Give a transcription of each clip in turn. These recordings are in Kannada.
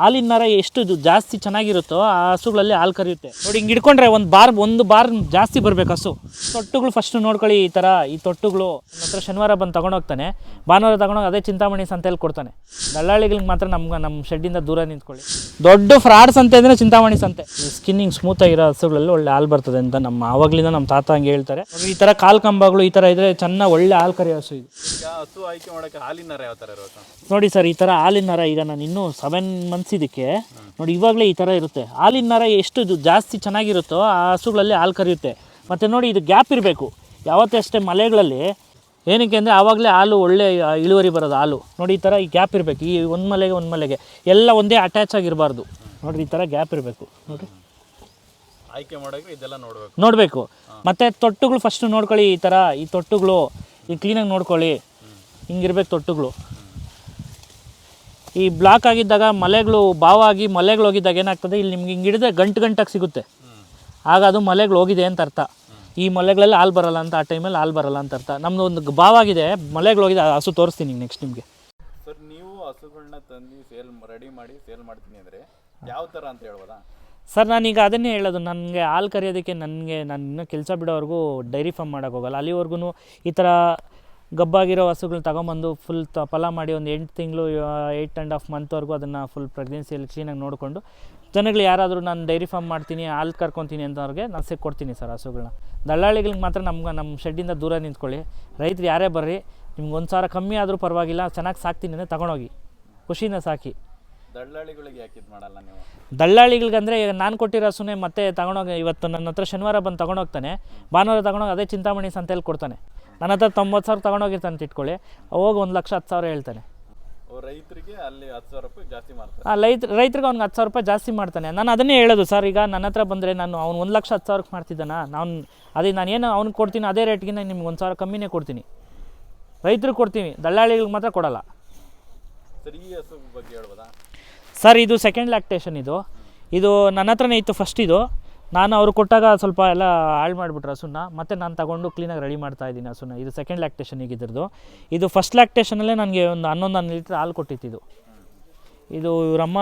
ಹಾಲಿನ ನರ ಎಷ್ಟು ಜಾಸ್ತಿ ಚೆನ್ನಾಗಿರುತ್ತೋ ಆ ಹಸುಗಳಲ್ಲಿ ಹಾಲು ಕರಿಯುತ್ತೆ. ನೋಡಿ ಹಿಂಗೆ ಹಿಡ್ಕೊಂಡ್ರೆ ಒಂದು ಬಾರ್ ಒಂದು ಬಾರ್ ಜಾಸ್ತಿ ಬರಬೇಕು ಹಸು. ತೊಟ್ಟುಗಳು ಫಸ್ಟ್ ನೋಡ್ಕೊಳ್ಳಿ ಈ ಥರ ಈ ತೊಟ್ಟುಗಳು. ಹತ್ರ ಶನಿವಾರ ಬಂದು ತಗೊಂಡೋಗ್ತಾನೆ ಭಾನುವಾರ ತಗೊಂಡೋಗಿ ಅದೇ ಚಿಂತಾಮಣಿ ಸಂತೆಯಲ್ಲಿ ಕೊಡ್ತಾನೆ. ದಲ್ಲಾಳಿಗಳಿಗೆ ಮಾತ್ರ ನಮ್ಗೆ ನಮ್ಮ ಶೆಡ್ಡಿಂದ ದೂರ ನಿಂತ್ಕೊಳ್ಳಿ. ದೊಡ್ಡ ಫ್ರಾಡ್ ಸಂತೆ ಅಂದರೆ ಚಿಂತಾಮಣಿ ಸಂತೆ. ಸ್ಕಿನ್ನಿಂಗ್ ಸ್ಮೂತ್ ಆಗಿರೋ ಹಸುಗಳಲ್ಲಿ ಒಳ್ಳೆ ಹಾಲು ಬರ್ತದೆ ಅಂತ ನಮ್ಮ ಆವಾಗಲಿಂದ ನಮ್ಮ ತಾತ ಹಂಗೆ ಹೇಳ್ತಾರೆ. ಈ ಥರ ಕಾಲು ಕಂಬಗಳು ಈ ಥರ ಇದ್ರೆ ಚೆನ್ನಾಗಿ ಒಳ್ಳೆ ಹಾಲು ಕರೆಯೋ ಹಸು ಇದು. ಹಸು ಆಯ್ಕೆ ಮಾಡೋಕ್ಕೆ ಹಾಲಿನ ನರ ಯಾವ ಥರ ಇರುತ್ತೆ ನೋಡಿ ಸರ್ ಈ ಥರ ಹಾಲಿನ ನರ ಈಗ ನಾನು ಇನ್ನೂ ಸೆವೆನ್ ಮಂತ್ಸ್ ಇದಕ್ಕೆ ನೋಡಿ ಇವಾಗಲೇ ಈ ಥರ ಇರುತ್ತೆ. ಹಾಲಿನ ನರ ಎಷ್ಟು ಇದು ಜಾಸ್ತಿ ಚೆನ್ನಾಗಿರುತ್ತೋ ಆ ಹಸುಗಳಲ್ಲಿ ಹಾಲು ಕರಿಯುತ್ತೆ. ಮತ್ತು ನೋಡಿ ಇದು ಗ್ಯಾಪ್ ಇರಬೇಕು. ಯಾವತ್ತೇ ಅಷ್ಟೇ ಮಲೆಗಳಲ್ಲಿ ಏನಕ್ಕೆ ಅಂದರೆ ಆವಾಗಲೇ ಹಾಲು ಒಳ್ಳೆ ಇಳುವರಿ ಬರೋದು ಹಾಲು. ನೋಡಿ ಈ ಥರ ಈ ಗ್ಯಾಪ್ ಇರಬೇಕು. ಈ ಒಂದು ಮಲೆಗೆ ಒಂದು ಮಲೆಗೆ. ಎಲ್ಲ ಒಂದೇ ಅಟ್ಯಾಚ್ ಆಗಿರಬಾರ್ದು. ನೋಡಿರಿ ಈ ಥರ ಗ್ಯಾಪ್ ಇರಬೇಕು. ನೋಡಿ. ಆಯ್ಕೆ ಮಾಡೋಕೆ ಇದೆಲ್ಲ ನೋಡಬೇಕು. ನೋಡಬೇಕು. ಮತ್ತು ತೊಟ್ಟುಗಳು ಫಸ್ಟು ನೋಡ್ಕೊಳ್ಳಿ ಈ ಥರ. ಈ ತೊಟ್ಟುಗಳು ಈ ಕ್ಲೀನಾಗಿ ನೋಡ್ಕೊಳ್ಳಿ. ಹಿಂಗಿರ್ಬೇಕು ತೊಟ್ಟುಗಳು. ಈ ಬ್ಲಾಕ್ ಆಗಿದ್ದಾಗ ಮಲೆಗಳು ಬಾವಾಗಿ ಮಲೆಗಳು ಹೋಗಿದ್ದಾಗ ಏನಾಗ್ತದೆ? ಇಲ್ಲಿ ನಿಮ್ಗೆ ಹಿಂಗೆ ಹಿಡಿದ್ರೆ ಗಂಟು ಗಂಟಾಗಿ ಸಿಗುತ್ತೆ. ಆಗ ಅದು ಮಲೆಗಳು ಹೋಗಿದೆ ಅಂತ ಅರ್ಥ. ಈ ಮಲೆಗಳಲ್ಲಿ ಹಾಲು ಬರಲ್ಲ ಅಂತ ಆ ಟೈಮಲ್ಲಿ ಹಾಲು ಬರಲ್ಲ ಅಂತ ಅರ್ಥ. ನಮ್ಮದು ಒಂದು ಬಾವಾಗಿದೆ ಮಲೆಗಳು ಹೋಗಿದೆ ಹಸು ತೋರಿಸ್ತೀನಿ ನೆಕ್ಸ್ಟ್ ನಿಮಗೆ. ಸರ್ ನೀವು ಹಸುಗಳನ್ನ ತಂದು ಸೇಲ್ ರೆಡಿ ಮಾಡಿ ಸೇಲ್ ಮಾಡ್ತೀನಿ ಅಂದರೆ ಯಾವ ಥರ ಅಂತ ಹೇಳ್ಬೋದ? ಸರ್ ನಾನೀಗ ಅದನ್ನೇ ಹೇಳೋದು. ನನಗೆ ಹಾಲು ಕರೆಯೋದಕ್ಕೆ ನನಗೆ ನಾನು ಇನ್ನೂ ಕೆಲಸ ಬಿಡೋವರೆಗೂ ಡೈರಿ ಫಾರ್ಮ್ ಮಾಡೋಕ್ಕೋಗಲ್ಲ ಅಲ್ಲಿವರೆಗೂ ಈ ಥರ ಗಬ್ಬಾಗಿರೋ ಹಸುಗಳನ್ನ ತಗೊಂಬಂದು ಫುಲ್ ತ ಫಲ ಮಾಡಿ ಒಂದು ಎಂಟು ತಿಂಗಳು ಏಯ್ಟ್ ಆ್ಯಂಡ್ ಹಾಫ್ ಮಂತ್ವರೆಗೂ ಅದನ್ನು ಫುಲ್ ಪ್ರೆಗ್ನೆನ್ಸಿಯಲ್ಲಿ ಕ್ಲೀನಾಗಿ ನೋಡಿಕೊಂಡು ಜನಗಳು ಯಾರಾದರೂ ನಾನು ಡೈರಿ ಫಾರ್ಮ್ ಮಾಡ್ತೀನಿ ಹಾಲು ಕರ್ಕೊತೀನಿ ಅಂತವ್ರಿಗೆ ನಾನು ಸಿಕ್ಕಿ ಕೊಡ್ತೀನಿ ಸರ್ ಹಸುಗಳನ್ನ ದಳ್ಳಾಳಿಗಳಿಗೆ ಮಾತ್ರ ನಮ್ಗೆ ನಮ್ಮ ಶೆಡ್ಡಿಂದ ದೂರ ನಿಂತ್ಕೊಳ್ಳಿ. ರೈತರು ಯಾರೇ ಬರ್ರಿ ನಿಮ್ಗೆ ಒಂದು ಸಾವಿರ ಕಮ್ಮಿ ಆದರೂ ಪರವಾಗಿಲ್ಲ ಚೆನ್ನಾಗಿ ಸಾಕ್ತೀನಿ ಅಂದರೆ ತಗೊಂಡೋಗಿ. ಖುಷಿನ ಸಾಕಿ. ದಳ್ಳಾಳಿಗಳಿಗೆ ಯಾಕೆ ಇದು ಮಾಡಲ್ಲ ನೀವು? ದಳ್ಳಾಳಿಗಳಿಗಂದರೆ ಈಗ ನಾನು ಕೊಟ್ಟಿರೋ ಹಸುನೇ ಮತ್ತೆ ತಗೊಂಡೋಗಿ ಇವತ್ತು ನನ್ನ ಹತ್ರ ಶನಿವಾರ ಬಂದು ತಗೊಂಡೋಗ್ತಾನೆ ಭಾನುವಾರ ತಗೊಂಡೋಗಿ ಅದೇ ಚಿಂತಾಮಣಿ ಸಂತೆಯಲ್ಲಿ ಕೊಡ್ತಾನೆ. ನನ್ನ ಹತ್ರ ತೊಂಬತ್ತು ಸಾವಿರ ತಗೊಂಡೋಗಿರ್ತಾನೆ ಅಂತ ಇಟ್ಕೊಳ್ಳಿ ಹೋಗಿ ಒಂದು ಲಕ್ಷ ಹತ್ತು ಸಾವಿರ ಹೇಳ್ತಾನೆ. ಓ ರೈತರಿಗೆ ಅಲ್ಲಿ ಹತ್ತು ಸಾವಿರ ರೂಪಾಯಿ ಜಾಸ್ತಿ ಮಾಡ್ತಾರೆ. ಆ ರೈತ ರೈತರಿಗೆ ಅವ್ನಿಗೆ ಹತ್ತು ಸಾವಿರ ರೂಪಾಯಿ ಜಾಸ್ತಿ ಮಾಡ್ತಾನೆ. ನಾನು ಅದನ್ನೇ ಹೇಳೋದು ಸರ್ ಈಗ ನನ್ನ ಹತ್ರ ಬಂದರೆ ನಾನು ಅವ್ನು ಒಂದು ಲಕ್ಷ ಹತ್ತು ಸಾವಿರಕ್ಕೆ ಮಾಡ್ತಿದ್ದಾನ? ನಾನು ಅದೇ ನಾನು ಏನು ಅವ್ನಿಗೆ ಕೊಡ್ತೀನಿ ಅದೇ ರೇಟ್ಗೆ ನಿಮ್ಗೆ ಒಂದು ಸಾವಿರ ಕಮ್ಮಿನೇ ಕೊಡ್ತೀನಿ. ರೈತರಿಗೆ ಕೊಡ್ತೀನಿ ದಲ್ಲಾಳಿಗಳಿಗೆ ಮಾತ್ರ ಕೊಡಲ್ಲ. ಸರ್ ಈ ಹಸು ಬಗ್ಗೆ ಹೇಳ್ಬೋದಾ? ಸರ್ ಇದು ಸೆಕೆಂಡ್ ಲ್ಯಾಕ್ಟೇಷನ್ ಇದು. ಇದು ನನ್ನ ಹತ್ರನೇ ಇತ್ತು ಫಸ್ಟ್ ಇದು. ನಾನು ಅವ್ರು ಕೊಟ್ಟಾಗ ಸ್ವಲ್ಪ ಎಲ್ಲ ಹಾಳು ಮಾಡಿಬಿಟ್ರು ಹಸುನ ಮತ್ತೆ ನಾನು ತಗೊಂಡು ಕ್ಲೀನಾಗಿ ರೆಡಿ ಮಾಡ್ತಾ ಇದ್ದೀನಿ ಹಸುನ ಇದು ಸೆಕೆಂಡ್ ಲ್ಯಾಕ್ಟೇಷನ್ ಈಗ ಇದ್ರದ್ದು. ಇದು ಫಸ್ಟ್ ಲ್ಯಾಕ್ಟೇಷನಲ್ಲೇ ನನಗೆ ಒಂದು ಹನ್ನೊಂದು ಹನ್ನೊಂದು ಲೀಟ್ರ್ ಹಾಲು ಕೊಟ್ಟಿತ್ತು ಇದು. ಇವರಮ್ಮ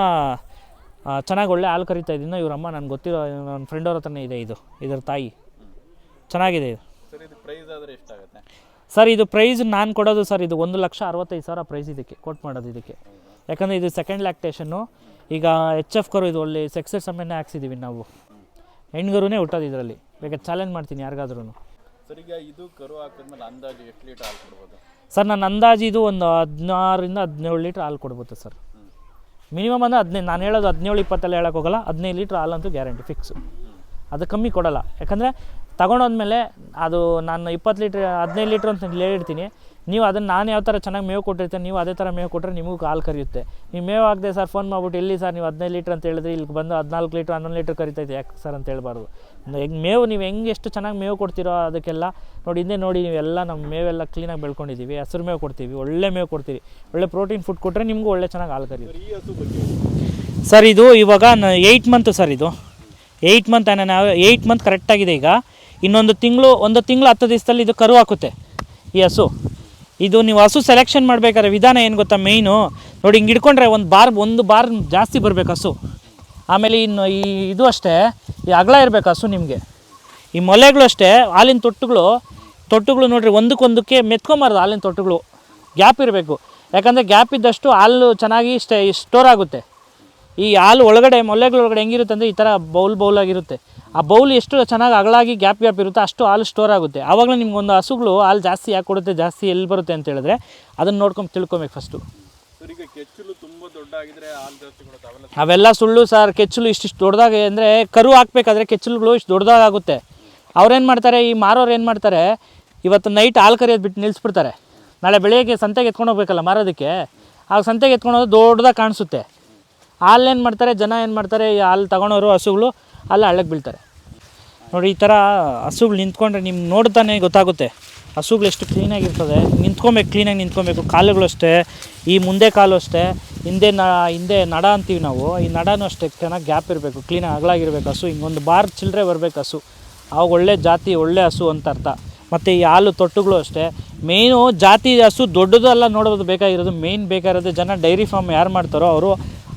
ಚೆನ್ನಾಗಿ ಒಳ್ಳೆ ಹಾಲು ಕರಿತಾ ಇದ್ದೀನಿ. ಇವರಮ್ಮ ನನಗೆ ಗೊತ್ತಿರೋ ನನ್ನ ಫ್ರೆಂಡ್ ಅವ್ರ ಹತ್ರನೇ ಇದೆ ಇದು ಇದರ ತಾಯಿ. ಚೆನ್ನಾಗಿದೆ ಇದು. ಸರ್ ಇದು ಪ್ರೈಸ್ ಆದರೆ ಎಷ್ಟಾಗುತ್ತೆ? ಸರ್ ಇದು ಪ್ರೈಸ್ ನಾನು ಕೊಡೋದು ಸರ್ ಇದು ಒಂದು ಲಕ್ಷ ಅರವತ್ತೈದು ಸಾವಿರ ಪ್ರೈಸ್ ಇದಕ್ಕೆ ಕೊಟ್ಟು ಮಾಡೋದು ಇದಕ್ಕೆ. ಯಾಕಂದರೆ ಇದು ಸೆಕೆಂಡ್ ಲ್ಯಾಕ್ಟೇಷನ್ನು ಈಗ ಎಚ್ ಎಫ್ ಕರು ಇದು ಒಳ್ಳೆ ಸೆಕ್ಸೆಸ್ ಸಮಯನೇ ಹಾಕ್ಸಿದ್ದೀವಿ ನಾವು. ಹೆಣ್ಗರುನೇ ಹುಟ್ಟೋದು ಇದರಲ್ಲಿ. ಬೇಕಾದ್ರೆ ಚಾಲೆಂಜ್ ಮಾಡ್ತೀನಿ ಯಾರಿಗಾದ್ರೂ ಸರ್ ಈಗ ಇದು ಕರು ಹಾಕಿದ್ಮೇಲೆ ಅಂದಾಜು ಎಷ್ಟು ಲೀಟರ್ ಹಾಲು ಕೊಡ್ಬೋದು? ಸರ್ ನನ್ನ ಅಂದಾಜು ಇದು ಒಂದು ಹದಿನಾರರಿಂದ ಹದಿನೇಳು ಲೀಟ್ರ್ ಹಾಲು ಕೊಡ್ಬೋದು ಸರ್. ಮಿನಿಮಮ್ ಅಂದರೆ ಹದಿನೈದು ನಾನು ಹೇಳೋದು ಹದಿನೇಳು ಇಪ್ಪತ್ತೆಲ್ಲ ಹೇಳೋಕೆ ಹೋಗಲ್ಲ. ಹದಿನೈದು ಲೀಟ್ರ್ ಹಾಲಂತೂ ಗ್ಯಾರಂಟಿ ಫಿಕ್ಸು ಅದು ಕಮ್ಮಿ ಕೊಡೋಲ್ಲ. ಯಾಕಂದರೆ ತಗೊಂಡೋದ್ಮೇಲೆ ಅದು ನಾನು ಇಪ್ಪತ್ತು ಲೀಟ್ರ್ ಹದಿನೈದು ಲೀಟ್ರ್ ಅಂತ ಹೇಳಿರ್ತೀನಿ ನೀವು ಅದನ್ನು ನಾನು ಯಾವ ಥರ ಚೆನ್ನಾಗಿ ಮೇವು ಕೊಟ್ಟಿರ್ತೀನಿ ನೀವು ಅದೇ ಥರ ಮೇವು ಕೊಟ್ಟರೆ ನಿಮಗೂ ಹಾಲು ಕರಿಯುತ್ತೆ. ನೀವು ಮೇವು ಆಗದೆ ಸರ್ ಫೋನ್ ಮಾಡ್ಬಿಟ್ಟು ಎಲ್ಲಿ ಸರ್ ನೀವು ಹದಿನೈದು ಲೀಟ್ರ್ ಅಂತ ಹೇಳಿದ್ರೆ ಇಲ್ಲಿ ಬಂದು ಹದಿನಾಲ್ಕು ಲೀಟ್ರ್ ಹನ್ನೊಂದು ಲೀಟ್ರ್ ಕರಿತೈತೆ. ಯಾಕೆ ಸರ್ ಅಂತ ಹೇಳ್ಬಾರ್ದು. ಹೆಂಗೆ ಮೇವು ನೀವು ಹೆಂಗೆ ಎಷ್ಟು ಚೆನ್ನಾಗಿ ಮೇವು ಕೊಡ್ತೀರೋ ಅದಕ್ಕೆಲ್ಲ ನೋಡಿ ಹಿಂದೆ ನೋಡಿ ನೀವೆಲ್ಲ ನಮ್ಮ ಮೇವೆಲ್ಲ ಕ್ಲೀನಾಗಿ ಬೆಳ್ಕೊಂಡಿದ್ದೀವಿ ಹಸಿರು ಮೇವು ಕೊಡ್ತೀವಿ ಒಳ್ಳೆ ಮೇವು ಕೊಡ್ತೀವಿ ಒಳ್ಳೆ ಪ್ರೋಟೀನ್ ಫುಡ್ ಕೊಟ್ಟರೆ ನಿಮಗೂ ಒಳ್ಳೆ ಚೆನ್ನಾಗಿ ಹಾಲು ಕರಿಯುತ್ತೆ. ಸರ್ ಇದು ಇವಾಗ ಏಯ್ಟ್ ಮಂತ್ ಸರ್ ಇದು. ಏಯ್ಟ್ ಮಂತ್ ನಾವು ಏಯ್ಟ್ ಮಂತ್ ಕರೆಕ್ಟಾಗಿದೆ ಈಗ. ಇನ್ನೊಂದು ತಿಂಗಳು ಒಂದು ತಿಂಗಳು ಹತ್ತು ದಿವಸದಲ್ಲಿ ಇದು ಕರು ಹಾಕುತ್ತೆ ಈ ಹಸು. ಇದು ನೀವು ಹಸು ಸೆಲೆಕ್ಷನ್ ಮಾಡಬೇಕಾದ್ರೆ ವಿಧಾನ ಏನು ಗೊತ್ತಾ? ಮೇಯ್ನು ನೋಡಿ, ಹಿಂಗೆ ಹಿಡ್ಕೊಂಡ್ರೆ ಒಂದು ಬಾರ್ ಒಂದು ಬಾರ್ ಜಾಸ್ತಿ ಬರಬೇಕು ಹಸು. ಆಮೇಲೆ ಇನ್ನು ಈ ಇದು ಅಷ್ಟೇ, ಈ ಅಗಲ ಇರಬೇಕು ಹಸು ನಿಮಗೆ. ಈ ಮೊಲೆಗಳು ಅಷ್ಟೇ, ಹಾಲಿನ ತೊಟ್ಟುಗಳು ತೊಟ್ಟುಗಳು ನೋಡಿರಿ, ಒಂದಕ್ಕೊಂದಕ್ಕೆ ಮೆತ್ಕೊಂಬಾರ್ದು ಹಾಲಿನ ತೊಟ್ಟುಗಳು. ಗ್ಯಾಪ್ ಇರಬೇಕು. ಯಾಕಂದರೆ ಗ್ಯಾಪ್ ಇದ್ದಷ್ಟು ಹಾಲು ಚೆನ್ನಾಗಿ ಸ್ಟೇ ಸ್ಟೋರ್ ಆಗುತ್ತೆ. ಈ ಹಾಲು ಒಳಗಡೆ ಮೊಲೆಗಳ ಒಳಗಡೆ ಹೆಂಗಿರುತ್ತೆ ಅಂದರೆ ಈ ಥರ ಬೌಲ್ ಬೌಲ್ ಆಗಿರುತ್ತೆ. ಆ ಬೌಲ್ ಎಷ್ಟು ಚೆನ್ನಾಗಿ ಅಗಲಾಗಿ ಗ್ಯಾಪ್ ಗ್ಯಾಪ್ ಇರುತ್ತೆ ಅಷ್ಟು ಹಾಲು ಸ್ಟೋರ್ ಆಗುತ್ತೆ. ಆವಾಗಲೇ ನಿಮ್ಗೆ ಒಂದು ಹಸುಗಳು ಹಾಲು ಜಾಸ್ತಿ ಯಾಕೆ ಕೊಡುತ್ತೆ ಜಾಸ್ತಿ ಎಲ್ಲಿ ಬರುತ್ತೆ ಅಂತ ಹೇಳಿದ್ರೆ ಅದನ್ನು ನೋಡ್ಕೊಂಡು ತಿಳ್ಕೊಬೇಕು ಫಸ್ಟು ಅವೆಲ್ಲ ಸುಳ್ಳು ಸರ್. ಕೆಚ್ಚಲು ಇಷ್ಟಿಷ್ಟು ದೊಡ್ಡದಾಗಿ ಅಂದರೆ ಕರು ಹಾಕ್ಬೇಕಾದ್ರೆ ಕೆಚ್ಚಲುಗಳು ಇಷ್ಟು ದೊಡ್ಡದಾಗುತ್ತೆ ಅವ್ರೇನು ಮಾಡ್ತಾರೆ ಈ ಮಾರೋರು ಏನು ಮಾಡ್ತಾರೆ ಇವತ್ತು ನೈಟ್ ಹಾಲು ಕರಿಯೋದು ಬಿಟ್ಟು ನಿಲ್ಲಿಸ್ಬಿಡ್ತಾರೆ ನಾಳೆ ಬೆಳಗ್ಗೆ ಸಂತೆಗೆ ಎತ್ಕೊಂಡು ಹೋಗ್ಬೇಕಲ್ಲ ಮಾರೋದಕ್ಕೆ. ಆಗ ಸಂತೆಗೆ ಎತ್ಕೊಂಡು ಹೋದ್ರೆ ದೊಡ್ಡದಾಗಿ ಕಾಣಿಸುತ್ತೆ. ಹಾಲು ಏನು ಮಾಡ್ತಾರೆ, ಜನ ಏನು ಮಾಡ್ತಾರೆ, ಈ ಹಾಲು ತಗೊಳೋರು ಹಸುಗಳು ಅಲ್ಲಿ ಹಳ್ಳಕ್ಕೆ ಬೀಳ್ತಾರೆ. ನೋಡಿ, ಈ ಥರ ಹಸುಗಳು ನಿಂತ್ಕೊಂಡ್ರೆ ನಿಮ್ಗೆ ನೋಡ್ತಾನೆ ಗೊತ್ತಾಗುತ್ತೆ. ಹಸುಗಳು ಎಷ್ಟು ಕ್ಲೀನಾಗಿರ್ತದೆ ನಿಂತ್ಕೊಬೇಕು ಕ್ಲೀನಾಗಿ ನಿಂತ್ಕೊಬೇಕು. ಕಾಲುಗಳು ಅಷ್ಟೇ, ಈ ಮುಂದೆ ಕಾಲು ಅಷ್ಟೇ, ಹಿಂದೆ ನ, ಹಿಂದೆ ನಡ ಅಂತೀವಿ ನಾವು. ಈ ನಡನೂ ಅಷ್ಟೇ, ಚೆನ್ನಾಗಿ ಗ್ಯಾಪ್ ಇರಬೇಕು ಕ್ಲೀನಾಗಿ ಅಗಲಾಗಿರ್ಬೇಕು ಹಸು. ಹಿಂಗೊಂದು ಬಾರ್ ಚಿಲ್ಲರೆ ಬರಬೇಕು ಹಸು. ಅವಾಗ ಒಳ್ಳೆ ಜಾತಿ, ಒಳ್ಳೆ ಹಸು ಅಂತ ಅರ್ಥ. ಮತ್ತು ಈ ಹಾಲು ತೊಟ್ಟುಗಳು ಅಷ್ಟೇ. ಮೇಯ್ನು ಜಾತಿ ಹಸು ದೊಡ್ಡದೆಲ್ಲ ನೋಡೋದು ಬೇಕಾಗಿರೋದು. ಮೇಯ್ನ್ ಬೇಕಾಗಿರೋದು ಜನ ಡೈರಿ ಫಾರ್ಮ್ ಯಾರು ಮಾಡ್ತಾರೋ, ಅವರು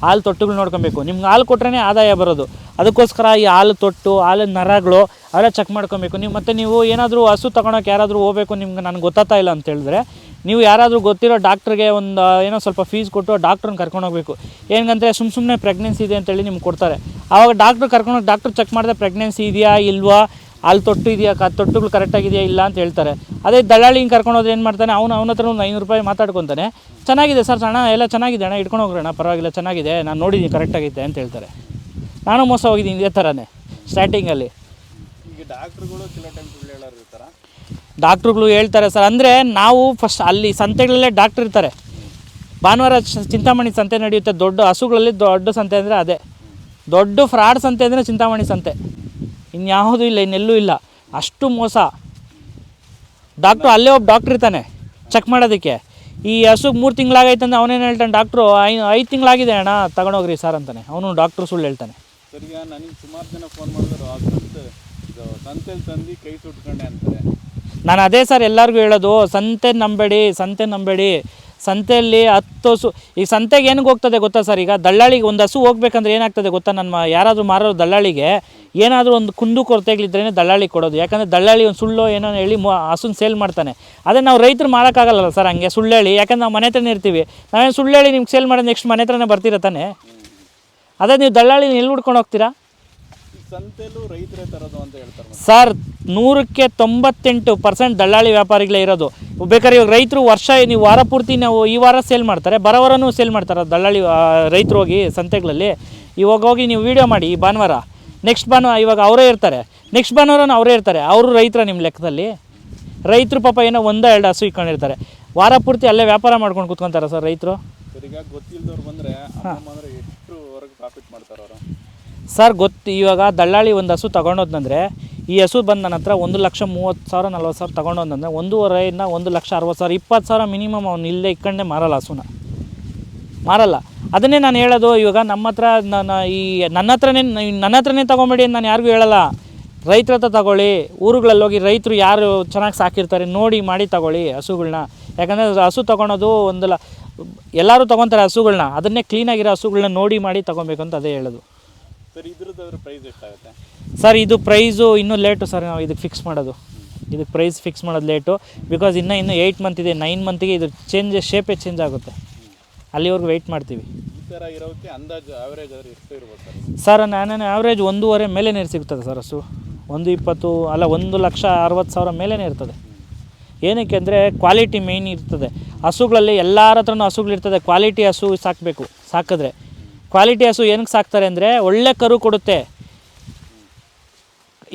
ಹಾಲು ತೊಟ್ಟುಗಳು ನೋಡ್ಕೊಬೇಕು. ನಿಮ್ಗೆ ಹಾಲು ಕೊಟ್ರೇ ಆದಾಯ ಬರೋದು. ಅದಕ್ಕೋಸ್ಕರ ಈ ಹಾಲು ತೊಟ್ಟು ಹಾಲಿನ ನರಗಳು ಅವೆಲ್ಲ ಚೆಕ್ ಮಾಡ್ಕೊಬೇಕು. ನೀವು ಮತ್ತು ನೀವು ಏನಾದರೂ ಹಸು ತಗೊಳಕ್ಕೆ ಯಾರಾದರೂ ಹೋಗಬೇಕು ನಿಮ್ಗೆ ನನಗೆ ಗೊತ್ತಾಗ್ತಾ ಇಲ್ಲ ಅಂತ ಹೇಳಿದ್ರೆ, ನೀವು ಯಾರಾದರೂ ಗೊತ್ತಿರೋ ಡಾಕ್ಟ್ರಿಗೆ ಒಂದು ಏನೋ ಸ್ವಲ್ಪ ಫೀಸ್ ಕೊಟ್ಟು ಡಾಕ್ಟ್ರನ್ನ ಕರ್ಕೊಂಡು ಹೋಗಬೇಕು. ಏನಂದರೆ ಸುಮ್ಮ ಸುಮ್ಮನೆ ಪ್ರೆಗ್ನೆನ್ಸಿ ಇದೆ ಅಂತೇಳಿ ನಿಮ್ಗೆ ಕೊಡ್ತಾರೆ. ಆವಾಗ ಡಾಕ್ಟ್ರ್ ಕರ್ಕೊಂಡು ಡಾಕ್ಟ್ರ್ ಚೆಕ್ ಮಾಡಿದ್ರೆ ಪ್ರೆಗ್ನೆನ್ಸಿ ಇದೆಯಾ, ಇಲ್ವಾ? ಅಲ್ಲಿ ತೊಟ್ಟು ಇದೆಯಾ ಕ ತೊಟ್ಟುಗಳು ಕರೆಕ್ಟಾಗಿದೆಯಾ ಇಲ್ಲ ಅಂತ ಹೇಳ್ತಾರೆ. ಅದೇ ದಳ್ಳಾಳಿ ಹಿಂಗೆ ಕರ್ಕೊಂಡು ಹೋದ್ರೆ ಏನು ಮಾಡ್ತಾನೆ? ಅವನು ಅವನ ಹತ್ರ ಒಂದು ಐನೂರು ರೂಪಾಯಿ ಮಾತಾಡ್ಕೊತಾನೆ. ಚೆನ್ನಾಗಿದೆ ಸರ್ ಅಣ್ಣ ಎಲ್ಲ ಚೆನ್ನಾಗಿದೆ ಅಣ್ಣ ಇಟ್ಕೊಂಡು ಹೋಗ್ರಣ್ಣ ಪರವಾಗಿಲ್ಲ ಚೆನ್ನಾಗಿದೆ ನಾನು ನೋಡಿದ್ದೀನಿ ಕರೆಕ್ಟಾಗಿದೆ ಅಂತ ಹೇಳ್ತಾರೆ. ನಾನು ಮೋಸ ಹೋಗಿದ್ದೀನಿ ಇದೇ ಥರನೇ ಸ್ಟಾರ್ಟಿಂಗಲ್ಲಿ ಡಾಕ್ಟ್ರುಗಳು ಹೇಳ್ತಾರೆ ಸರ್ ಅಂದರೆ ನಾವು ಫಸ್ಟ್ ಅಲ್ಲಿ ಸಂತೆಗಳಲ್ಲೇ ಡಾಕ್ಟ್ರ್ ಇರ್ತಾರೆ. ಭಾನುವಾರ ಚಿಂತಾಮಣಿ ಸಂತೆ ನಡೆಯುತ್ತೆ ದೊಡ್ಡ ಹಸುಗಳಲ್ಲಿ ದೊಡ್ಡ ಸಂತೆ ಅಂದರೆ ಅದೇ. ದೊಡ್ಡ ಫ್ರಾಡ್ ಸಂತೆ ಅಂದರೆ ಚಿಂತಾಮಣಿ ಸಂತೆ. ಇನ್ಯಾವುದೂ ಇಲ್ಲ ಇನ್ನೆಲ್ಲೂ ಇಲ್ಲ. ಅಷ್ಟು ಮೋಸ. ಡಾಕ್ಟ್ರು ಅಲ್ಲೇ ಒಬ್ಬ ಡಾಕ್ಟ್ರ್ ಇರ್ತಾನೆ ಚೆಕ್ ಮಾಡೋದಕ್ಕೆ. ಈ ಹಸುಗೆ ಮೂರು ತಿಂಗಳಾಗೈತೆ ಅಂದರೆ ಅವನೇನು ಹೇಳ್ತಾನೆ ಡಾಕ್ಟ್ರು ಐ ಐದು ತಿಂಗಳಾಗಿದೆ ಅಣ್ಣ ತಗೊಂಡೋಗ್ರಿ ಸರ್ ಅಂತಾನೆ. ಅವನು ಡಾಕ್ಟ್ರು ಸುಳ್ಳು ಹೇಳ್ತಾನೆ. ಸರ್ ಈಗ ನನಗೆ ಸುಮಾರು ಜನ ಫೋನ್ ಮಾಡಿದ್ರು ಇದು ಸಂತೆಲಿ ತಂದು ಕೈ ಸುಟ್ಕೊಂಡೆ ಅಂತಾರೆ. ನಾನು ಅದೇ ಸರ್ ಎಲ್ಲರಿಗೂ ಹೇಳೋದು ಸಂತೆ ನಂಬೇಡಿ ಸಂತೆ ನಂಬೇಡಿ. ಸಂತೆಯಲ್ಲಿ ಹತ್ತು ಹಸು ಈಗ ಸಂತೆಗೆ ಏನಕ್ಕೆ ಹೋಗ್ತದೆ ಗೊತ್ತಾ ಸರ್? ಈಗ ದಳ್ಳಾಳಿಗೆ ಒಂದು ಹಸು ಹೋಗ್ಬೇಕಂದ್ರೆ ಏನಾಗ್ತದೆ ಗೊತ್ತಾ ನನ್ನ ಯಾರಾದರೂ ಮಾರೋ ದಳ್ಳಾಳಿಗೆ, ಏನಾದರೂ ಒಂದು ಕುಂದು ಕೊರತೆಗಳಿದ್ರೇ ದಳ್ಳಾಳಿ ಕೊಡೋದು. ಯಾಕಂದರೆ ದಳ್ಳಾಳಿ ಒಂದು ಸುಳ್ಳು ಏನೋ ಹೇಳಿ ಮ ಹಸುನ ಸೇಲ್ ಮಾಡ್ತಾನೆ. ಅದೇ ನಾವು ರೈತರು ಮಾಡೋಕ್ಕಾಗಲ್ಲ ಸರ್ ಹಂಗೆ ಸುಳ್ಳು ಹೇಳಿ? ಯಾಕಂದ್ರೆ ನಾವು ಮನೆ ಹತ್ರನೇ ಇರ್ತೀವಿ. ನಾವೇನು ಸುಳ್ಳು ಹೇಳಿ ನಿಮ್ಗೆ ಸೇಲ್ ಮಾಡೋದು ನೆಕ್ಸ್ಟ್ ಮನೆ ಹತ್ರನೇ ಬರ್ತೀರ ತಾನೆ? ಅದೇ ನೀವು ದಳ್ಳಾಳಿನ ಎಲ್ಲಿ ಹುಡ್ಕೊಂಡು ಹೋಗ್ತೀರಾ? ಸಂತೆಲೂ ರೈತರೇ ತರೋದು ಅಂತ ಹೇಳ್ತಾರೆ ಸರ್ ನೂರಕ್ಕೆ ತೊಂಬತ್ತೆಂಟು ಪರ್ಸೆಂಟ್ ದಳ್ಳಾಳಿ ವ್ಯಾಪಾರಿಗಳೇ ಇರೋದು. ಬೇಕಾದ್ರೆ ಇವಾಗ ರೈತರು ವರ್ಷ ನೀವು ವಾರ ಪೂರ್ತಿ ನಾವು ಈ ವಾರ ಸೇಲ್ ಮಾಡ್ತಾರೆ ಬರೋ ವಾರನೂ ಸೇಲ್ ಮಾಡ್ತಾರೆ ದಳ್ಳಾಳಿ ರೈತರು ಹೋಗಿ ಸಂತೆಗಳಲ್ಲಿ. ಇವಾಗ ಹೋಗಿ ನೀವು ವೀಡಿಯೋ ಮಾಡಿ ಈ ಭಾನುವಾರ. ನೆಕ್ಸ್ಟ್ ಭಾನುವಾರ ಇವಾಗ ಅವರೇ ಇರ್ತಾರೆ. ನೆಕ್ಸ್ಟ್ ಭಾನುವಾರನೂ ಅವರೇ ಇರ್ತಾರೆ. ಅವರು ರೈತರ ನಿಮ್ಮ ಲೆಕ್ಕದಲ್ಲಿ. ರೈತರು ಪಾಪ ಏನೋ ಒಂದ ಎರಡು ಹಸು ಇಟ್ಕೊಂಡಿರ್ತಾರೆ. ವಾರ ಪೂರ್ತಿ ಅಲ್ಲೇ ವ್ಯಾಪಾರ ಮಾಡ್ಕೊಂಡು ಕೂತ್ಕೊಂತಾರೆ ಸರ್ ರೈತರು. ಸರ್ ಈಗ ಗೊತ್ತಿಲ್ದವ್ರು ಬಂದರೆ ಎಷ್ಟುವರೆಗೆ ಪ್ರಾಫಿಟ್ ಮಾಡ್ತಾರೆ ಅವರು? ಸರ್ ಗೊತ್ತು ಇವಾಗ ದಳ್ಳಾಳಿ ಒಂದು ಹಸು ತಗೊಂಡೋದ್ನಂದ್ರೆ, ಈ ಹಸು ಬಂದು ನನ್ನ ಹತ್ರ ಒಂದು ಲಕ್ಷ ಮೂವತ್ತು ಸಾವಿರ, ನಲ್ವತ್ತು ಸಾವಿರ ತಗೊಂಡೋದಂದ್ರೆ ಒಂದೂವರೆಯಿಂದ ಒಂದು ಲಕ್ಷ ಅರವತ್ತು ಸಾವಿರ, ಇಪ್ಪತ್ತು ಸಾವಿರ ಮಿನಿಮಮ್ ಅವ್ನು ಇಲ್ಲದೆ ಇಕ್ಕಂಡೆ ಮಾರಲ್ಲ ಹಸುನ. ಮಾರಲ್ಲ. ಅದನ್ನೇ ನಾನು ಹೇಳೋದು, ಇವಾಗ ನಮ್ಮ ಹತ್ರ ನಾನು ಈ ನನ್ನ ಹತ್ರನೇ ನನ್ನ ಹತ್ರನೇ ತೊಗೊಂಬೇಡಿ ನಾನು ಯಾರಿಗೂ ಹೇಳಲ್ಲ. ರೈತರ ಹತ್ರ ತಗೊಳ್ಳಿ, ಊರುಗಳಲ್ಲಿ ಹೋಗಿ ರೈತರು ಯಾರು ಚೆನ್ನಾಗಿ ಸಾಕಿರ್ತಾರೆ ನೋಡಿ ಮಾಡಿ ತಗೊಳ್ಳಿ ಹಸುಗಳನ್ನ ಯಾಕಂದರೆ ಹಸು ತೊಗೊಳೋದು ಒಂದಲ್ಲ ಎಲ್ಲರೂ ತೊಗೊತಾರೆ ಹಸುಗಳನ್ನ ಅದನ್ನೇ ಕ್ಲೀನಾಗಿರೋ ಹಸುಗಳನ್ನ ನೋಡಿ ಮಾಡಿ ತೊಗೊಬೇಕು ಅಂತ ಅದೇ ಹೇಳೋದು. ಸರ್ ಇದ್ರದ್ದು ಪ್ರೈಸ್ ಎಷ್ಟಾಗುತ್ತೆ? ಸರ್ ಇದು ಪ್ರೈಸು ಇನ್ನೂ ಲೇಟು ಸರ್ ನಾವು ಇದಕ್ಕೆ ಫಿಕ್ಸ್ ಮಾಡೋದು. ಇದಕ್ಕೆ ಪ್ರೈಸ್ ಫಿಕ್ಸ್ ಮಾಡೋದು ಲೇಟು ಬಿಕಾಸ್ ಇನ್ನೂ ಇನ್ನೂ ಏಯ್ಟ್ ಮಂತ್ ಇದೆ ನೈನ್ ಮಂತಿಗೆ ಇದು ಚೇಂಜ್ ಶೇಪೇ ಚೇಂಜ್ ಆಗುತ್ತೆ. ಅಲ್ಲಿವರೆಗೂ ವೆಯ್ಟ್ ಮಾಡ್ತೀವಿ. ಈ ಥರ ಇರೋಕ್ಕೆ ಅಂದಾಜು ಆವ್ರೇಜ್ ಆದ್ರೆ ಎಷ್ಟು ಇರ್ಬೋದು ಸರ್? ಸರ್ ನಾನು ಆವ್ರೇಜ್ ಒಂದೂವರೆ ಮೇಲೆ ನೀರು ಸಿಗ್ತದೆ ಸರ್ ಹಸು. ಒಂದು ಇಪ್ಪತ್ತು ಅಲ್ಲ ಒಂದು ಲಕ್ಷ ಅರವತ್ತು ಸಾವಿರ ಮೇಲೇ ಇರ್ತದೆ. ಏನಕ್ಕೆ ಅಂದರೆ ಕ್ವಾಲಿಟಿ ಮೇಯ್ನ್ ಇರ್ತದೆ. ಹಸುಗಳಲ್ಲಿ ಎಲ್ಲರ ಹತ್ರನೂ ಹಸುಗಳಿರ್ತದೆ. ಕ್ವಾಲಿಟಿ ಹಸು ಸಾಕಬೇಕು ಸಾಕಿದ್ರೆ. ಕ್ವಾಲಿಟಿ ಹಸು ಏನಕ್ಕೆ ಸಾಕ್ತಾರೆ ಅಂದರೆ ಒಳ್ಳೆ ಕರು ಕೊಡುತ್ತೆ.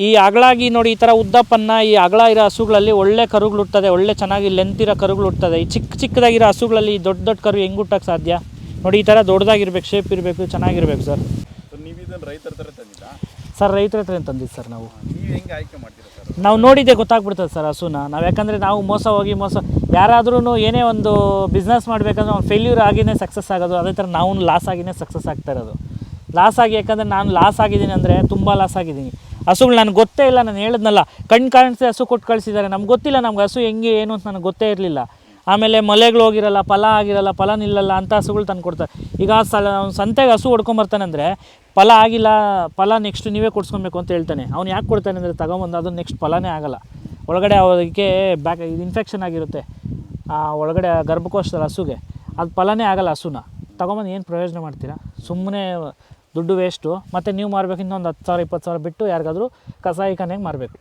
ಈ ಅಗಳಾಗಿ ನೋಡಿ ಈ ಥರ ಉದ್ದಪ್ಪನ್ನ ಈ ಅಗಳ ಇರೋ ಹಸುಗಳಲ್ಲಿ ಒಳ್ಳೆ ಕರುಗಳು ಹುಟ್ಟದೆ ಒಳ್ಳೆ ಚೆನ್ನಾಗಿ ಲೆಂತ್ ಇರೋ ಕರುಗಳು ಹುಟ್ಟದೆ. ಈ ಚಿಕ್ಕ ಚಿಕ್ಕದಾಗಿರೋ ಹಸುಗಳಲ್ಲಿ ದೊಡ್ಡ ದೊಡ್ಡ ಕರು ಹೆಂಗೆ ಹುಟ್ಟಕ್ಕೆ ಸಾಧ್ಯ? ನೋಡಿ ಈ ಥರ ದೊಡ್ಡದಾಗಿರ್ಬೇಕು ಶೇಪ್ ಇರಬೇಕು ಚೆನ್ನಾಗಿರ್ಬೇಕು ಸರ್. ಸರ್ ನೀವು ಇದನ್ನು ರೈತರ ಥರ ಸರ್ ರೈತರ ಹತ್ರ ತಂದಿದ್ದು ಸರ್ ನಾವು? ನೀವು ಹೆಂಗೆ ಆಯ್ಕೆ ಮಾಡ್ತೀರಾ? ನಾವು ನೋಡಿದ್ದೆ ಗೊತ್ತಾಗ್ಬಿಡ್ತದೆ ಸರ್ ಹಸುನ ನಾವು ಯಾಕಂದರೆ ನಾವು ಮೋಸ ಹೋಗಿ ಮೋಸ ಯಾರಾದ್ರೂ ಏನೇ ಒಂದು ಬಿಸ್ನೆಸ್ ಮಾಡಬೇಕಂದ್ರೆ ಅವ್ನು ಫೇಲ್ಯೂರ್ ಆಗಿನೇ ಸಕ್ಸಸ್ ಆಗೋದು, ಅದೇ ಥರ ನಾವು ಲಾಸ್ ಆಗಿನೇ ಸಕ್ಸಸ್ ಆಗ್ತಾ ಇರೋದು. ಲಾಸ್ ಆಗಿ ಯಾಕಂದರೆ ನಾನು ಲಾಸ್ ಆಗಿದ್ದೀನಿ ಅಂದರೆ ತುಂಬ ಲಾಸ್ ಆಗಿದ್ದೀನಿ. ಹಸುಗಳು ನನಗೆ ಗೊತ್ತೇ ಇಲ್ಲ, ನಾನು ಹೇಳಿದ್ನಲ್ಲ ಕಣ್ಣು ಕಾಣಿಸಿ ಹಸು ಕೊಟ್ಟು ಕಳಿಸಿದ್ದಾರೆ. ನಮ್ಗೆ ಗೊತ್ತಿಲ್ಲ ನಮ್ಗೆ ಹಸು ಹೆಂಗೆ, ಏನು ಅಂತ ನನಗೆ ಗೊತ್ತೇ ಇರಲಿಲ್ಲ. ಆಮೇಲೆ ಮಲೆಗಳು ಹೋಗಿರಲ್ಲ, ಫಲ ಆಗಿರಲ್ಲ, ಫಲ ನಿಲ್ಲಲ್ಲ ಅಂತ ಹಸುಗಳು ತಂದು ಕೊಡ್ತಾರೆ ಈಗ ಅವ್ನು ಸಂತೆಗೆ ಹಸು ಹೊಡ್ಕೊಂಬರ್ತಾನೆ ಅಂದರೆ ಫಲ ಆಗಿಲ್ಲ ಫಲ ನೆಕ್ಸ್ಟ್ ನೀವೇ ಕೊಡ್ಸ್ಕೊಬೇಕು ಅಂತ ಹೇಳ್ತಾನೆ. ಅವ್ನು ಯಾಕೆ ಕೊಡ್ತಾನೆ ಅಂದರೆ ತಗೊಂಬಂದು ಅದು ನೆಕ್ಸ್ಟ್ ಫಲನೇ ಆಗಲ್ಲ. ಒಳಗಡೆ ಅವರಿಗೆ ಬ್ಯಾಕ್ ಇನ್ಫೆಕ್ಷನ್ ಆಗಿರುತ್ತೆ. ಆ ಒಳಗಡೆ ಗರ್ಭಕೋಶದ ಹಸುಗೆ. ಅದು ಫಲನೇ ಆಗಲ್ಲ ಹಸುನ. ತಗೊಂಬಂದು ಏನು ಪ್ರಯೋಜನ ಮಾಡ್ತೀರಾ? ಸುಮ್ಮನೆ ದುಡ್ಡು ವೇಸ್ಟು ಮತ್ತು ನೀವು ಮಾರ್ಬೇಕು ಇನ್ನೊಂದು ಹತ್ತು ಸಾವಿರ ಇಪ್ಪತ್ತು ಸಾವಿರ ಬಿಟ್ಟು ಯಾರಿಗಾದರೂ ಕಸಾಯಿ ಕನೆಗೆ ಮಾರಬೇಕು.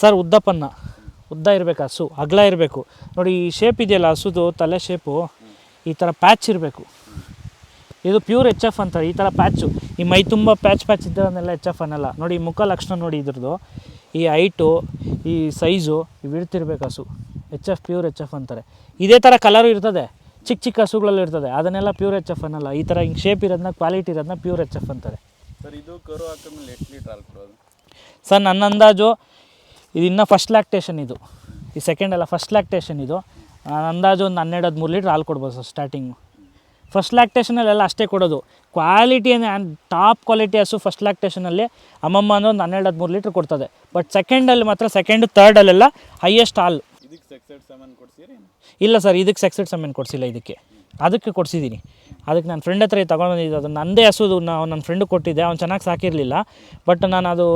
ಸರ್ ಉದ್ದಪ್ಪನ್ನ. ಉದ್ದ ಇರಬೇಕು ಹಸು. ಅಗಲ ಇರಬೇಕು. ನೋಡಿ ಈ ಶೇಪ್ ಇದೆಯಲ್ಲ ಹಸುದು ತಲೆ ಶೇಪು ಈ ಥರ ಪ್ಯಾಚ್ ಇರಬೇಕು. ಇದು ಪ್ಯೂರ್ ಎಚ್ ಎಫ್ ಅಂತಾರೆ ಈ ಥರ ಪ್ಯಾಚು ಈ ಮೈ ತುಂಬ ಪ್ಯಾಚ್ ಪ್ಯಾಚ್ ಇದ್ದವನ್ನೆಲ್ಲ ಎಚ್ ಎಫ್ ಅನ್ನಲ್ಲ. ನೋಡಿ ಈ ಮುಖ ಲಕ್ಷಣ ನೋಡಿ ಇದ್ರದ್ದು. ಈ ಹೈಟು ಈ ಸೈಜು ಇವು ಇಡ್ತಿರ್ಬೇಕು ಹಸು. H F pure H F ಅಂತಾರೆ. ಇದೇ ಥರ ಕಲರು ಇರ್ತದೆ. ಚಿಕ್ಕ ಚಿಕ್ಕ ಹಸುಗಳಲ್ಲಿ ಇರ್ತದೆ. ಅದನ್ನೆಲ್ಲ ಪ್ಯೂರ್ ಎಚ್ ಎಫ್ ಅನ್ನಲ್ಲ. ಈ ಥರ ಹಿಂಗೆ ಶೇಪ್ ಇರೋದನ್ನ ಕ್ವಾಲಿಟಿ ಇರೋದನ್ನ ಪ್ಯೂರ್ ಎಚ್ ಎಫ್ ಅಂತಾರೆ. ಸರ್ ಇದು ಕರು ಹಾಕಿದ್ಮೇಲೆ ಎಷ್ಟು ಲೀಟ್ರ್ ಹಾಲು ಕೊಡೋದು? ಸರ್ ನನ್ನ ಅಂದಾಜು ಇದು ಇನ್ನೂ ಫಸ್ಟ್ ಲ್ಯಾಕ್ಟೇಷನ್ ಇದು. ಈ ಸೆಕೆಂಡ್ ಅಲ್ಲ ಫಸ್ಟ್ ಲ್ಯಾಕ್ಟೇಷನ್ ಇದು. ನನ್ನ ಅಂದಾಜು ಒಂದು ಹನ್ನೆರಡು ಹದಿಮೂರು ಲೀಟ್ರ್ ಹಾಲು ಕೊಡ್ಬೋದು ಸರ್ ಸ್ಟಾರ್ಟಿಂಗು ಫಸ್ಟ್ ಲ್ಯಾಕ್ಟೇಷನಲ್ಲೆಲ್ಲ ಅಷ್ಟೇ ಕೊಡೋದು. ಕ್ವಾಲಿಟಿ ಟಾಪ್ ಕ್ವಾಲಿಟಿ ಹಸು ಫಸ್ಟ್ ಲ್ಯಾಕ್ಟೇಷನಲ್ಲಿ ಅಮ್ಮಮ್ಮ ಅಂದ್ರೆ ಒಂದು ಹನ್ನೆರಡು ಹದಿಮೂರು ಲೀಟ್ರ್ ಕೊಡ್ತದೆ. ಬಟ್ ಸೆಕೆಂಡಲ್ಲಿ ಮಾತ್ರ ಸೆಕೆಂಡ್ ತರ್ಡಲ್ಲೆಲ್ಲ ಹೈಯೆಸ್ಟ್ ಹಾಲು. ಇಲ್ಲ ಸರ್ ಇದಕ್ಕೆ ಸೆಕ್ಸೆಡ್ ಸಮನ್ ಕೊಡಿಸಿಲ್ಲ ಇದಕ್ಕೆ. ಅದಕ್ಕೆ ಕೊಡಿಸಿದ್ದೀನಿ ಅದಕ್ಕೆ ನನ್ನ ಫ್ರೆಂಡ್ ಹತ್ರ ತಗೊಂಡು ಬಂದಿದ್ದು. ಅದು ನನ್ನದೇ ಹಸುದು ನಾವು ನನ್ನ ಫ್ರೆಂಡ್ ಕೊಟ್ಟಿದ್ದೆ. ಅವ್ನು ಚೆನ್ನಾಗಿ ಸಾಕಿರಲಿಲ್ಲ. ಬಟ್ ನಾನು ಅದು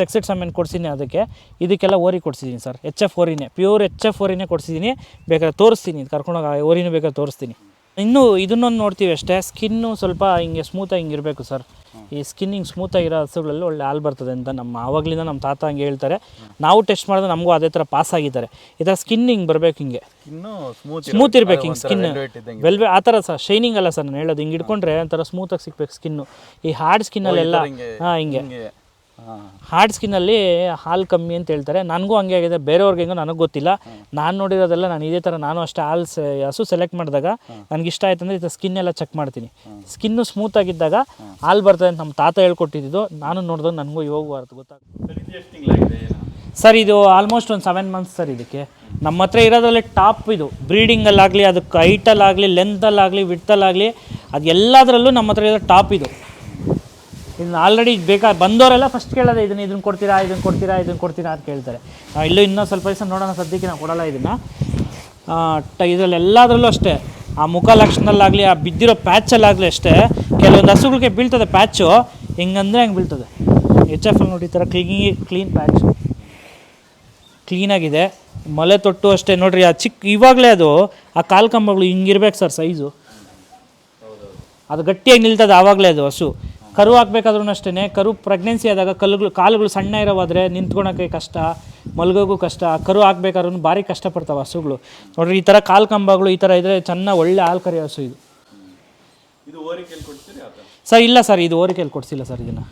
ಸೆಕ್ಸೆಡ್ ಸಮನ್ ಕೊಡಿಸಿದ್ದೀನಿ ಅದಕ್ಕೆ. ಇದಕ್ಕೆಲ್ಲ ಓರಿ ಕೊಡ್ಸಿದ್ದೀನಿ ಸರ್ ಎಚ್ ಎಫ್ ಓರಿನೇ. ಪ್ಯೂರ್ ಎಚ್ ಎಫ್ ಓರಿನೇ ಕೊಡಿಸಿದ್ದೀನಿ ಬೇಕಾದ್ರೆ ತೋರಿಸ್ತೀನಿ. ಕರ್ಕೊಂಡೋಗಿ ಓರಿನೂ ಬೇಕಾದ್ರೆ ತೋರಿಸ್ತೀನಿ. ಇನ್ನೂ ಇದನ್ನೊಂದು ನೋಡ್ತೀವಿ ಅಷ್ಟೇ. ಸ್ಕಿನ್ನು ಸ್ವಲ್ಪ ಹಿಂಗೆ ಸ್ಮೂತಾಗಿ ಹಿಂಗೆ ಇರಬೇಕು ಸರ್. ಈ ಸ್ಕಿನ್ ಹಿಂಗೆ ಸ್ಮೂತಾಗಿರೋ ಹಸುಗಳಲ್ಲಿ ಒಳ್ಳೆ ಹಾಲು ಬರ್ತದೆ ಅಂತ ನಮ್ಮ ಆವಾಗಲಿಂದ ನಮ್ಮ ತಾತ ಹಂಗೆ ಹೇಳ್ತಾರೆ. ನಾವು ಟೆಸ್ಟ್ ಮಾಡಿದ್ರೆ ನಮಗೂ ಅದೇ ಥರ ಪಾಸ್ ಆಗಿದ್ದಾರೆ. ಈ ಥರ ಸ್ಕಿನ್ ಹಿಂಗೆ ಬರಬೇಕು ಹಿಂಗೆ. ಸ್ಮೂತ್ ಇರ್ಬೇಕು ಹಿಂಗೆ ಸ್ಕಿನ್ ವೆಲ್ವೆ ಆ ಥರ ಸರ್ ಶೈನಿಂಗ್ ಅಲ್ಲ ಸರ್ ನಾನು ಹೇಳೋದು. ಹಿಂಗೆ ಹಿಡ್ಕೊಂಡ್ರೆ ಒಂಥರ ಸ್ಮೂತಾಗಿ ಸಿಗ್ಬೇಕು ಸ್ಕಿನ್ನು ಈ ಹಾರ್ಡ್ ಸ್ಕಿನ್ನಲ್ಲೆಲ್ಲ ಹಾಂ ಹಿಂಗೆ ಹಾರ್ಡ್ ಸ್ಕಿನ್ನಲ್ಲಿ ಹಾಲು ಕಮ್ಮಿ ಅಂತ ಹೇಳ್ತಾರೆ. ನನಗೂ ಹಂಗೆ ಆಗಿದೆ. ಬೇರೆಯವ್ರಿಗೆ ಹೆಂಗೋ ನನಗೆ ಗೊತ್ತಿಲ್ಲ. ನಾನು ನೋಡಿರೋದೆಲ್ಲ ನಾನು ಇದೇ ಥರ ನಾನು ಅಷ್ಟೇ ಹಾಲು ಹಸು ಸೆಲೆಕ್ಟ್ ಮಾಡಿದಾಗ ನನಗೆ ಇಷ್ಟ ಆಯ್ತು ಅಂದರೆ ಇದು ಸ್ಕಿನ್ ಎಲ್ಲ ಚೆಕ್ ಮಾಡ್ತೀನಿ. ಸ್ಕಿನ್ನು ಸ್ಮೂತ್ ಆಗಿದ್ದಾಗ ಹಾಲು ಬರ್ತದೆ ಅಂತ ನಮ್ಮ ತಾತ ಹೇಳ್ಕೊಟ್ಟಿದ್ದು. ನಾನು ನೋಡಿದಾಗ ನನಗೂ ಇವಾಗ ಅರ್ಥ ತಿಂಗಳಾಗಿದೆ ಸರ್ ಇದು ಆಲ್ಮೋಸ್ಟ್ ಒಂದು ಸೆವೆನ್ ಮಂತ್ಸ್ ಸರ್ ಇದಕ್ಕೆ. ನಮ್ಮ ಹತ್ರ ಇರೋದ್ರಲ್ಲಿ ಟಾಪ್ ಇದು. ಬ್ರೀಡಿಂಗಲ್ಲಾಗಲಿ ಅದಕ್ಕೆ ಹೈಟಲ್ಲಾಗಲಿ ಲೆಂತಲ್ಲಾಗಲಿ ವಿಡ್ತಲ್ಲಾಗಲಿ ಅದು ಎಲ್ಲದರಲ್ಲೂ ನಮ್ಮ ಹತ್ರ ಇರೋ ಟಾಪ್ ಇದು. ಇನ್ನು ಆಲ್ರೆಡಿ ಬೇಕಾ ಬಂದವರೆಲ್ಲ ಫಸ್ಟ್ ಕೇಳೋದೆ, ಇದನ್ನ ಇದನ್ನು ಕೊಡ್ತೀರಾ ಇದನ್ನು ಕೊಡ್ತೀರಾ ಇದನ್ನು ಕೊಡ್ತೀರಾ ಅಂತ ಕೇಳ್ತಾರೆ. ಇಲ್ಲೂ ಇನ್ನೂ ಸ್ವಲ್ಪ ದಿವಸ ನೋಡೋಣ, ಸದ್ಯಕ್ಕೆ ನಾವು ಕೊಡೋಲ್ಲ ಇದನ್ನು. ಇದರಲ್ಲಿ ಎಲ್ಲದರಲ್ಲೂ ಅಷ್ಟೇ, ಆ ಮುಖ ಲಕ್ಷಣದಲ್ಲಾಗಲಿ, ಆ ಬಿದ್ದಿರೋ ಪ್ಯಾಚಲ್ಲಾಗಲಿ ಅಷ್ಟೇ, ಕೆಲವೊಂದು ಹಸುಗಳಿಗೆ ಬೀಳ್ತದೆ ಪ್ಯಾಚು ಹೆಂಗಂದ್ರೆ ಹಂಗೆ ಬೀಳ್ತದೆ. ಎಚ್ ಎಫ್ ಅಲ್ಲಿ ನೋಡಿ, ಈ ಥರ ಕ್ಲೀನ್ ಕ್ಲೀನ್ ಪ್ಯಾಚ್ ಕ್ಲೀನಾಗಿದೆ ಮಲೆ ತೊಟ್ಟು ಅಷ್ಟೇ. ನೋಡ್ರಿ, ಆ ಚಿಕ್ಕ ಇವಾಗಲೇ ಅದು, ಆ ಕಾಲು ಕಂಬಗಳು ಹಿಂಗಿರ್ಬೇಕು ಸರ್ ಸೈಜು ಅದು ಗಟ್ಟಿಯಾಗಿ ನಿಲ್ತದೆ ಆವಾಗಲೇ ಅದು ಹಸು. ಕರು ಹಾಕ್ಬೇಕಾದ್ರೂ ಅಷ್ಟೇ ಕರು ಪ್ರೆಗ್ನೆನ್ಸಿ ಆದಾಗ ಕಲ್ಲುಗಳು ಕಾಲುಗಳು ಸಣ್ಣ ಇರೋವಾದ್ರೆ ನಿಂತ್ಕೊಳಕ್ಕೆ ಕಷ್ಟ ಮಲಗೋಗೂ ಕಷ್ಟ ಕರು ಹಾಕ್ಬೇಕಾದ್ರೂ ಭಾರಿ ಕಷ್ಟಪಡ್ತಾವೆ ಹಸುಗಳು. ನೋಡ್ರಿ ಈ ಥರ ಕಾಲು ಕಂಬಗಳು ಈ ಥರ ಇದ್ದರೆ ಚೆನ್ನಾಗಿ ಒಳ್ಳೆ ಹಾಲು ಕರಿ ಹಸು ಇದು. ಸರ್ ಇಲ್ಲ ಸರ್ ಇದು ಓರಿಕೆಯಲ್ಲಿ ಕೊಡಿಸಿಲ್ಲ ಸರ್ ಇದನ್ನು.